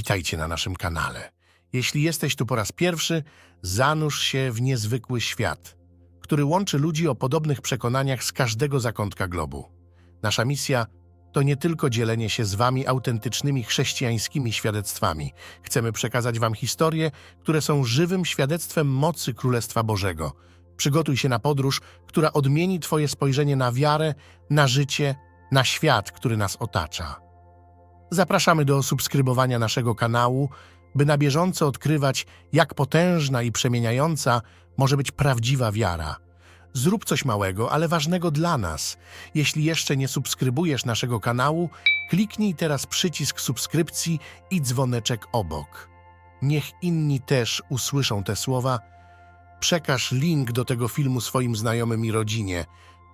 Witajcie na naszym kanale. Jeśli jesteś tu po raz pierwszy, zanurz się w niezwykły świat, który łączy ludzi o podobnych przekonaniach z każdego zakątka globu. Nasza misja to nie tylko dzielenie się z wami autentycznymi chrześcijańskimi świadectwami. Chcemy przekazać wam historie, które są żywym świadectwem mocy Królestwa Bożego. Przygotuj się na podróż, która odmieni twoje spojrzenie na wiarę, na życie, na świat, który nas otacza. Zapraszamy do subskrybowania naszego kanału, by na bieżąco odkrywać, jak potężna i przemieniająca może być prawdziwa wiara. Zrób coś małego, ale ważnego dla nas. Jeśli jeszcze nie subskrybujesz naszego kanału, kliknij teraz przycisk subskrypcji i dzwoneczek obok. Niech inni też usłyszą te słowa. Przekaż link do tego filmu swoim znajomym i rodzinie.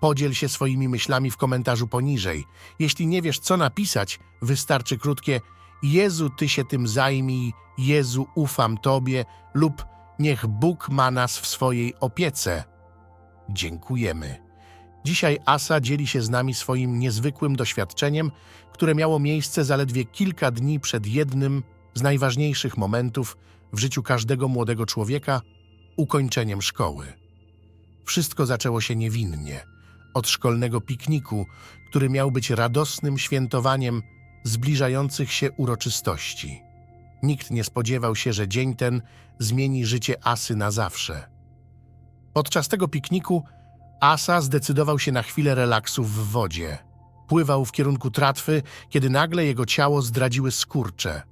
Podziel się swoimi myślami w komentarzu poniżej. Jeśli nie wiesz, co napisać, wystarczy krótkie Jezu, Ty się tym zajmij, Jezu, ufam Tobie lub niech Bóg ma nas w swojej opiece. Dziękujemy. Dzisiaj Asa dzieli się z nami swoim niezwykłym doświadczeniem, które miało miejsce zaledwie kilka dni przed jednym z najważniejszych momentów w życiu każdego młodego człowieka ukończeniem szkoły. Wszystko zaczęło się niewinnie, od szkolnego pikniku, który miał być radosnym świętowaniem zbliżających się uroczystości. Nikt nie spodziewał się, że dzień ten zmieni życie Asy na zawsze. Podczas tego pikniku Asa zdecydował się na chwilę relaksu w wodzie. Pływał w kierunku tratwy, kiedy nagle jego ciało zdradziły skurcze.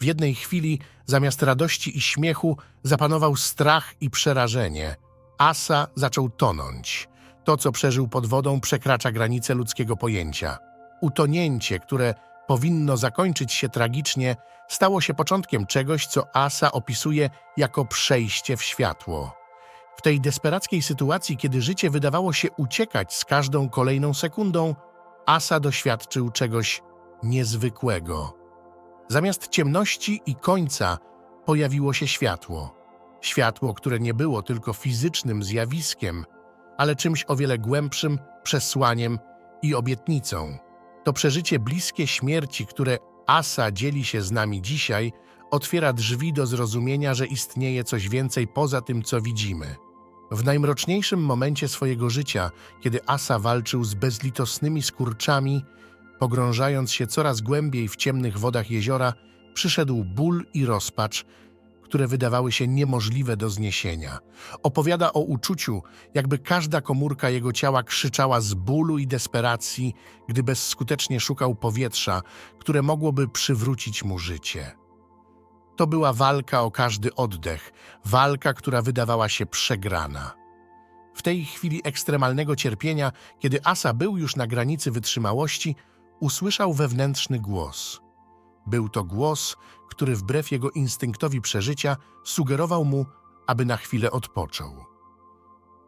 W jednej chwili, zamiast radości i śmiechu, zapanował strach i przerażenie. Asa zaczął tonąć. To, co przeżył pod wodą, przekracza granice ludzkiego pojęcia. Utonięcie, które powinno zakończyć się tragicznie, stało się początkiem czegoś, co Asa opisuje jako przejście w światło. W tej desperackiej sytuacji, kiedy życie wydawało się uciekać z każdą kolejną sekundą, Asa doświadczył czegoś niezwykłego. Zamiast ciemności i końca pojawiło się światło. Światło, które nie było tylko fizycznym zjawiskiem, ale czymś o wiele głębszym przesłaniem i obietnicą. To przeżycie bliskie śmierci, które Asa dzieli się z nami dzisiaj, otwiera drzwi do zrozumienia, że istnieje coś więcej poza tym, co widzimy. W najmroczniejszym momencie swojego życia, kiedy Asa walczył z bezlitosnymi skurczami, pogrążając się coraz głębiej w ciemnych wodach jeziora, przyszedł ból i rozpacz, które wydawały się niemożliwe do zniesienia. Opowiada o uczuciu, jakby każda komórka jego ciała krzyczała z bólu i desperacji, gdy bezskutecznie szukał powietrza, które mogłoby przywrócić mu życie. To była walka o każdy oddech, walka, która wydawała się przegrana. W tej chwili ekstremalnego cierpienia, kiedy Asa był już na granicy wytrzymałości, usłyszał wewnętrzny głos. Był to głos, który wbrew jego instynktowi przeżycia sugerował mu, aby na chwilę odpoczął.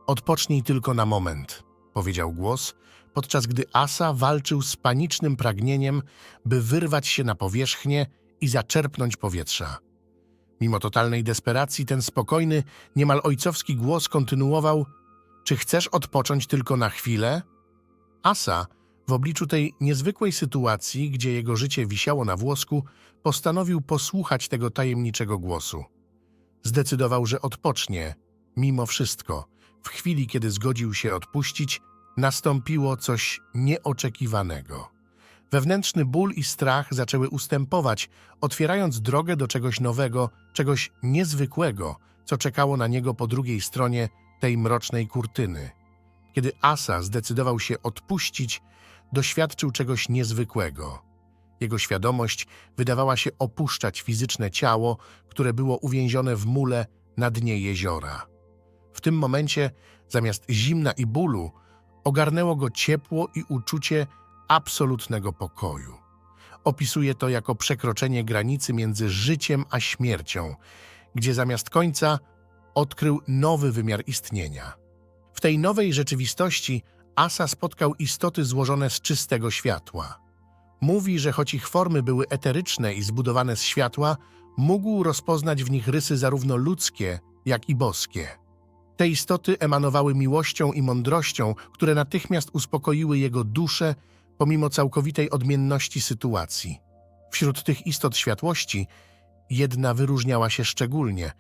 Odpocznij tylko na moment, powiedział głos, podczas gdy Asa walczył z panicznym pragnieniem, by wyrwać się na powierzchnię i zaczerpnąć powietrza. Mimo totalnej desperacji, ten spokojny, niemal ojcowski głos kontynuował: Czy chcesz odpocząć tylko na chwilę? Asa, w obliczu tej niezwykłej sytuacji, gdzie jego życie wisiało na włosku, postanowił posłuchać tego tajemniczego głosu. Zdecydował, że odpocznie, mimo wszystko. W chwili, kiedy zgodził się odpuścić, nastąpiło coś nieoczekiwanego. Wewnętrzny ból i strach zaczęły ustępować, otwierając drogę do czegoś nowego, czegoś niezwykłego, co czekało na niego po drugiej stronie tej mrocznej kurtyny. Kiedy Asa zdecydował się odpuścić, doświadczył czegoś niezwykłego. Jego świadomość wydawała się opuszczać fizyczne ciało, które było uwięzione w mule na dnie jeziora. W tym momencie, zamiast zimna i bólu, ogarnęło go ciepło i uczucie absolutnego pokoju. Opisuje to jako przekroczenie granicy między życiem a śmiercią, gdzie zamiast końca odkrył nowy wymiar istnienia. Tej nowej rzeczywistości Asa spotkał istoty złożone z czystego światła. Mówi, że choć ich formy były eteryczne i zbudowane z światła, mógł rozpoznać w nich rysy zarówno ludzkie, jak i boskie. Te istoty emanowały miłością i mądrością, które natychmiast uspokoiły jego duszę pomimo całkowitej odmienności sytuacji. Wśród tych istot światłości jedna wyróżniała się szczególnie.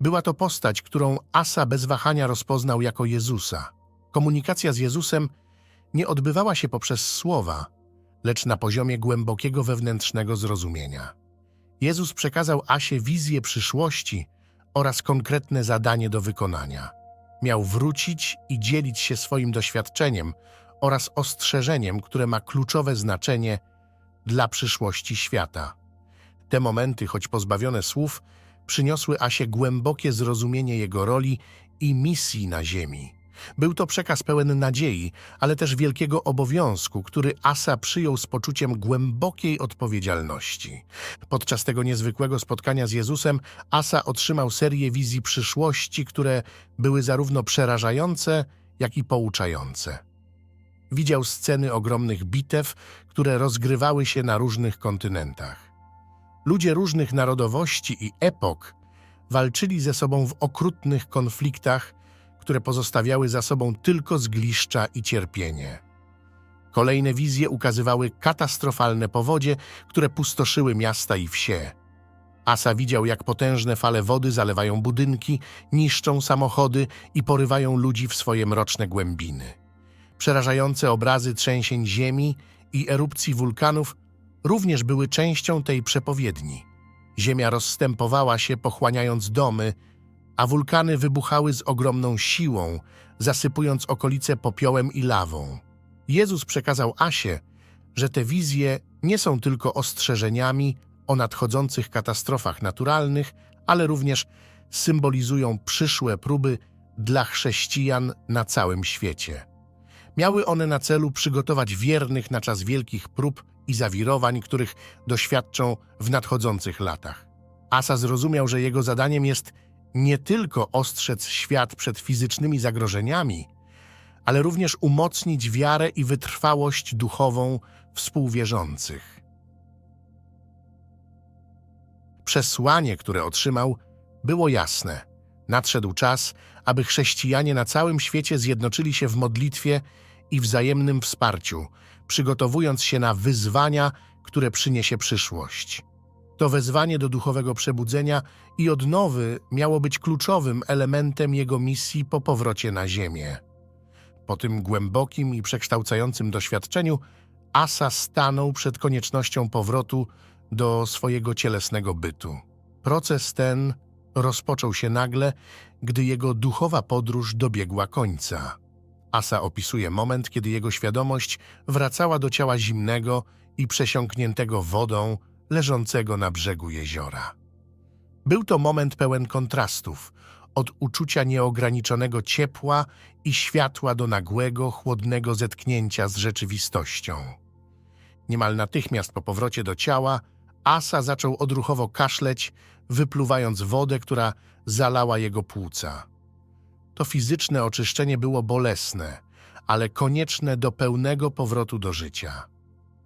Była to postać, którą Asa bez wahania rozpoznał jako Jezusa. Komunikacja z Jezusem nie odbywała się poprzez słowa, lecz na poziomie głębokiego wewnętrznego zrozumienia. Jezus przekazał Asie wizję przyszłości oraz konkretne zadanie do wykonania. Miał wrócić i dzielić się swoim doświadczeniem oraz ostrzeżeniem, które ma kluczowe znaczenie dla przyszłości świata. Te momenty, choć pozbawione słów, przyniosły Asie głębokie zrozumienie jego roli i misji na Ziemi. Był to przekaz pełen nadziei, ale też wielkiego obowiązku, który Asa przyjął z poczuciem głębokiej odpowiedzialności. Podczas tego niezwykłego spotkania z Jezusem Asa otrzymał serię wizji przyszłości, które były zarówno przerażające, jak i pouczające. Widział sceny ogromnych bitew, które rozgrywały się na różnych kontynentach. Ludzie różnych narodowości i epok walczyli ze sobą w okrutnych konfliktach, które pozostawiały za sobą tylko zgliszcza i cierpienie. Kolejne wizje ukazywały katastrofalne powodzie, które pustoszyły miasta i wsie. Asa widział, jak potężne fale wody zalewają budynki, niszczą samochody i porywają ludzi w swoje mroczne głębiny. Przerażające obrazy trzęsień ziemi i erupcji wulkanów również były częścią tej przepowiedni. Ziemia rozstępowała się, pochłaniając domy, a wulkany wybuchały z ogromną siłą, zasypując okolice popiołem i lawą. Jezus przekazał Asie, że te wizje nie są tylko ostrzeżeniami o nadchodzących katastrofach naturalnych, ale również symbolizują przyszłe próby dla chrześcijan na całym świecie. Miały one na celu przygotować wiernych na czas wielkich prób i zawirowań, których doświadczą w nadchodzących latach. Asa zrozumiał, że jego zadaniem jest nie tylko ostrzec świat przed fizycznymi zagrożeniami, ale również umocnić wiarę i wytrwałość duchową współwierzących. Przesłanie, które otrzymał, było jasne. Nadszedł czas, aby chrześcijanie na całym świecie zjednoczyli się w modlitwie i wzajemnym wsparciu, przygotowując się na wyzwania, które przyniesie przyszłość. To wezwanie do duchowego przebudzenia i odnowy miało być kluczowym elementem jego misji po powrocie na Ziemię. Po tym głębokim i przekształcającym doświadczeniu Asa stanął przed koniecznością powrotu do swojego cielesnego bytu. Proces ten rozpoczął się nagle, gdy jego duchowa podróż dobiegła końca. Asa opisuje moment, kiedy jego świadomość wracała do ciała zimnego i przesiąkniętego wodą, leżącego na brzegu jeziora. Był to moment pełen kontrastów, od uczucia nieograniczonego ciepła i światła do nagłego, chłodnego zetknięcia z rzeczywistością. Niemal natychmiast po powrocie do ciała, Asa zaczął odruchowo kaszleć, wypluwając wodę, która zalała jego płuca. To fizyczne oczyszczenie było bolesne, ale konieczne do pełnego powrotu do życia.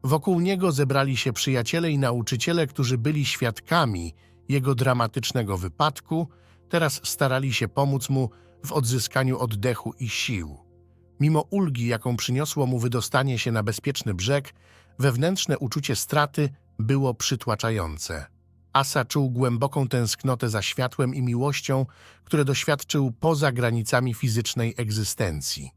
Wokół niego zebrali się przyjaciele i nauczyciele, którzy byli świadkami jego dramatycznego wypadku, teraz starali się pomóc mu w odzyskaniu oddechu i sił. Mimo ulgi, jaką przyniosło mu wydostanie się na bezpieczny brzeg, wewnętrzne uczucie straty było przytłaczające. Asa czuł głęboką tęsknotę za światłem i miłością, które doświadczył poza granicami fizycznej egzystencji.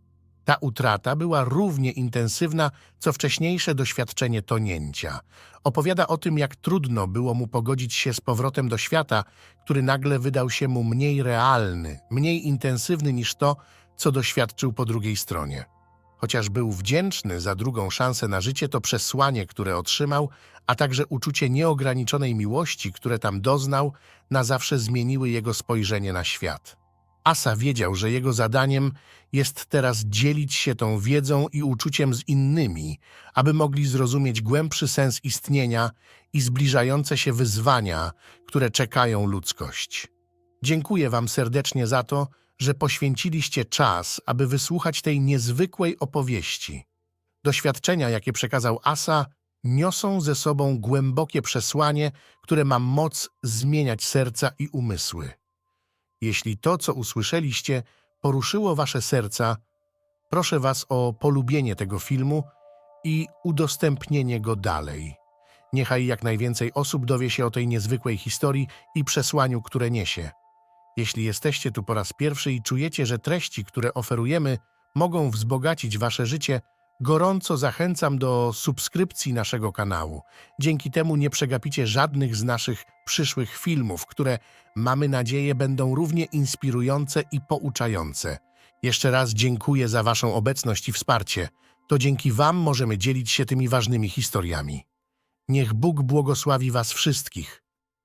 Ta utrata była równie intensywna, co wcześniejsze doświadczenie tonięcia. Opowiada o tym, jak trudno było mu pogodzić się z powrotem do świata, który nagle wydał się mu mniej realny, mniej intensywny niż to, co doświadczył po drugiej stronie. Chociaż był wdzięczny za drugą szansę na życie, to przesłanie, które otrzymał, a także uczucie nieograniczonej miłości, które tam doznał, na zawsze zmieniły jego spojrzenie na świat. Asa wiedział, że jego zadaniem jest teraz dzielić się tą wiedzą i uczuciem z innymi, aby mogli zrozumieć głębszy sens istnienia i zbliżające się wyzwania, które czekają ludzkość. Dziękuję Wam serdecznie za to, że poświęciliście czas, aby wysłuchać tej niezwykłej opowieści. Doświadczenia, jakie przekazał Asa, niosą ze sobą głębokie przesłanie, które ma moc zmieniać serca i umysły. Jeśli to, co usłyszeliście, poruszyło wasze serca, proszę was o polubienie tego filmu i udostępnienie go dalej. Niechaj jak najwięcej osób dowie się o tej niezwykłej historii i przesłaniu, które niesie. Jeśli jesteście tu po raz pierwszy i czujecie, że treści, które oferujemy, mogą wzbogacić wasze życie, gorąco zachęcam do subskrypcji naszego kanału. Dzięki temu nie przegapicie żadnych z naszych przyszłych filmów, które mamy nadzieję będą równie inspirujące i pouczające. Jeszcze raz dziękuję za waszą obecność i wsparcie. To dzięki wam możemy dzielić się tymi ważnymi historiami. Niech Bóg błogosławi was wszystkich.